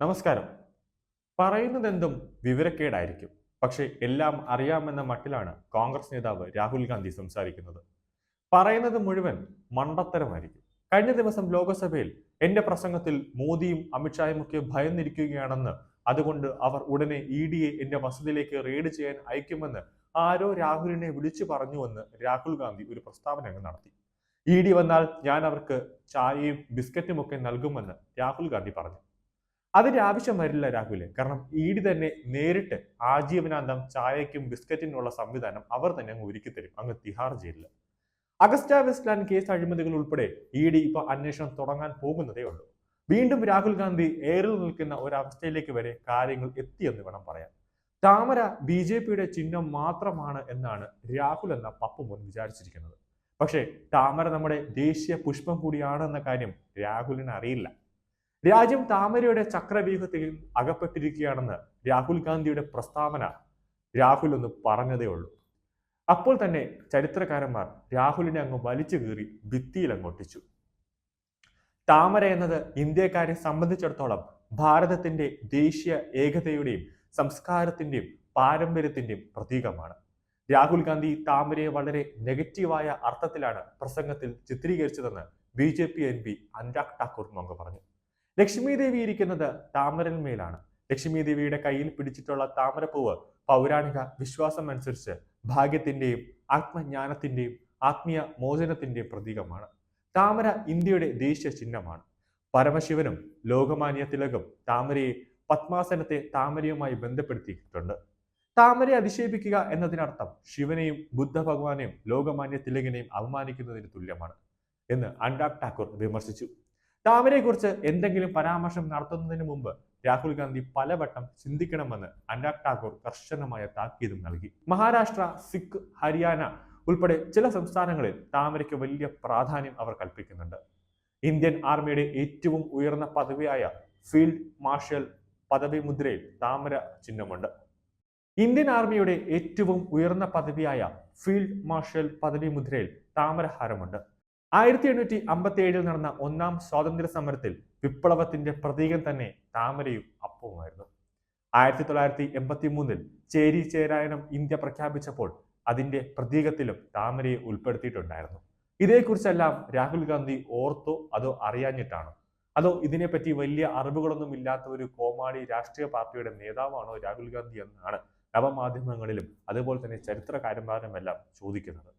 നമസ്കാരം. പറയുന്നതെന്തും വിവരക്കേടായിരിക്കും. പക്ഷേ എല്ലാം അറിയാമെന്ന മട്ടിലാണ് കോൺഗ്രസ് നേതാവ് രാഹുൽ ഗാന്ധി സംസാരിക്കുന്നത്. പറയുന്നത് മുഴുവൻ മണ്ടത്തരമായിരിക്കും. കഴിഞ്ഞ ദിവസം ലോക്സഭയിൽ എന്റെ പ്രസംഗത്തിൽ മോദിയും അമിത്ഷായും ഒക്കെ ഭയന്നിരിക്കുകയാണെന്ന് അതുകൊണ്ട് അവർ ഉടനെ ഇ ഡിയെ എന്റെ വസതിയിലേക്ക് റെയ്ഡ് ചെയ്യാൻ അയക്കുമെന്ന് ആരോ രാഹുലിനെ വിളിച്ചു പറഞ്ഞുവെന്ന് രാഹുൽ ഗാന്ധി ഒരു പ്രസ്താവന അങ്ങ് നടത്തി. ഇ ഡി വന്നാൽ ഞാൻ അവർക്ക് ചായയും ബിസ്ക്കറ്റും ഒക്കെ നൽകുമെന്ന് രാഹുൽ ഗാന്ധി പറഞ്ഞു. അതിന്റെ ആവശ്യം വരില്ല രാഹുലെ. കാരണം ഇ ഡി തന്നെ നേരിട്ട് ആജീവനാന്തം ചായയ്ക്കും ബിസ്ക്കറ്റിനുള്ള സംവിധാനം അവർ തന്നെ അങ്ങ് ഒരുക്കി തരും. അങ്ങ് തിഹാർ ജയിലിൽ. അഗസ്റ്റ വെസ്റ്റ്ലാൻഡ് കേസ് അഴിമതികൾ ഉൾപ്പെടെ ഇ ഡി ഇപ്പൊ അന്വേഷണം തുടങ്ങാൻ പോകുന്നതേ ഉള്ളൂ. വീണ്ടും രാഹുൽ ഗാന്ധി ഏറിൽ നിൽക്കുന്ന ഒരവസ്ഥയിലേക്ക് വരെ കാര്യങ്ങൾ എത്തിയെന്ന് വേണം പറയാൻ. താമര ബി ജെ പിയുടെ ചിഹ്നം മാത്രമാണ് എന്നാണ് രാഹുൽ എന്ന പപ്പുമോൻ വിചാരിച്ചിരിക്കുന്നത്. പക്ഷേ താമര നമ്മുടെ ദേശീയ പുഷ്പം കൂടിയാണ് എന്ന കാര്യം രാഹുലിന് അറിയില്ല. രാജ്യം താമരയുടെ ചക്രവ്യൂഹത്തിൽ അകപ്പെട്ടിരിക്കുകയാണെന്ന് രാഹുൽ ഗാന്ധിയുടെ പ്രസ്താവന രാഹുൽ ഒന്ന് പറഞ്ഞതേ ഉള്ളൂ. അപ്പോൾ തന്നെ ചരിത്രകാരന്മാർ രാഹുലിനെ അങ്ങ് വലിച്ചു കീറി ഭിത്തിയിൽ അങ്ങോട്ടിച്ചു താമര എന്നത് ഇന്ത്യക്കാരെ സംബന്ധിച്ചിടത്തോളം ഭാരതത്തിന്റെ ദേശീയ ഏകതയുടെയും സംസ്കാരത്തിന്റെയും പാരമ്പര്യത്തിന്റെയും പ്രതീകമാണ്. രാഹുൽ ഗാന്ധി താമരയെ വളരെ നെഗറ്റീവായ അർത്ഥത്തിലാണ് പ്രസംഗത്തിൽ ചിത്രീകരിച്ചതെന്ന് B J P M P Anurag Thakur പറഞ്ഞു. ലക്ഷ്മി ദേവി ഇരിക്കുന്നത് താമരന്മേലാണ് ലക്ഷ്മി ദേവിയുടെ കയ്യിൽ പിടിച്ചിട്ടുള്ള താമരപ്പൂവ് പൗരാണിക വിശ്വാസം അനുസരിച്ച് ഭാഗ്യത്തിന്റെയും ആത്മജ്ഞാനത്തിന്റെയും ആത്മീയ മോചനത്തിന്റെയും പ്രതീകമാണ്. താമര ഇന്ത്യയുടെ ദേശീയ ചിഹ്നമാണ്. പരമശിവനും ലോകമാന്യ തിലകും താമരയെ പത്മാസനത്തെ താമരയുമായി ബന്ധപ്പെടുത്തിയിട്ടുണ്ട്. താമരയെ അധിക്ഷേപിക്കുക എന്നതിനർത്ഥം ശിവനെയും ബുദ്ധ ഭഗവാനെയും ലോകമാന്യ തിലകിനെയും അവമാനിക്കുന്നതിന് തുല്യമാണ് എന്ന് അൻഡാബ് ടാക്കൂർ വിമർശിച്ചു. താമരയെക്കുറിച്ച് എന്തെങ്കിലും പരാമർശം നടത്തുന്നതിന് മുമ്പ് രാഹുൽ ഗാന്ധി പലവട്ടം ചിന്തിക്കണമെന്ന് അനുരാഗ് ഠാക്കൂർ കർശനമായ താക്കീതും നൽകി. മഹാരാഷ്ട്ര സിഖ് ഹരിയാന ഉൾപ്പെടെ ചില സംസ്ഥാനങ്ങളിൽ താമരയ്ക്ക് വലിയ പ്രാധാന്യം അവർ കൽപ്പിക്കുന്നുണ്ട്. ഇന്ത്യൻ ആർമിയുടെ ഏറ്റവും ഉയർന്ന പദവിയായ ഫീൽഡ് മാർഷൽ പദവി മുദ്രയിൽ താമര ചിഹ്നമുണ്ട്. ഇന്ത്യൻ ആർമിയുടെ ഏറ്റവും ഉയർന്ന പദവിയായ ഫീൽഡ് മാർഷൽ പദവി മുദ്രയിൽ താമരഹാരമുണ്ട്. ആയിരത്തി എണ്ണൂറ്റി അമ്പത്തി ഏഴിൽ നടന്ന ഒന്നാം സ്വാതന്ത്ര്യ സമരത്തിൽ വിപ്ലവത്തിന്റെ പ്രതീകം തന്നെ താമരയും അപ്പവുമായിരുന്നു. ആയിരത്തി തൊള്ളായിരത്തി എൺപത്തി മൂന്നിൽ ചേരി ചേരായണം ഇന്ത്യ പ്രഖ്യാപിച്ചപ്പോൾ അതിന്റെ പ്രതീകത്തിലും താമരയെ ഉൾപ്പെടുത്തിയിട്ടുണ്ടായിരുന്നു. ഇതേക്കുറിച്ചെല്ലാം രാഹുൽ ഗാന്ധി ഓർത്തോ അതോ അറിയാഞ്ഞിട്ടാണോ? അതോ ഇതിനെപ്പറ്റി വലിയ അറിവുകളൊന്നും ഇല്ലാത്ത ഒരു കോമാളി രാഷ്ട്രീയ പാർട്ടിയുടെ നേതാവാണോ രാഹുൽ ഗാന്ധി എന്നാണ് നവമാധ്യമങ്ങളിലും അതുപോലെ തന്നെ ചരിത്രകാരന്മാരുമെല്ലാം ചോദിക്കുന്നത്.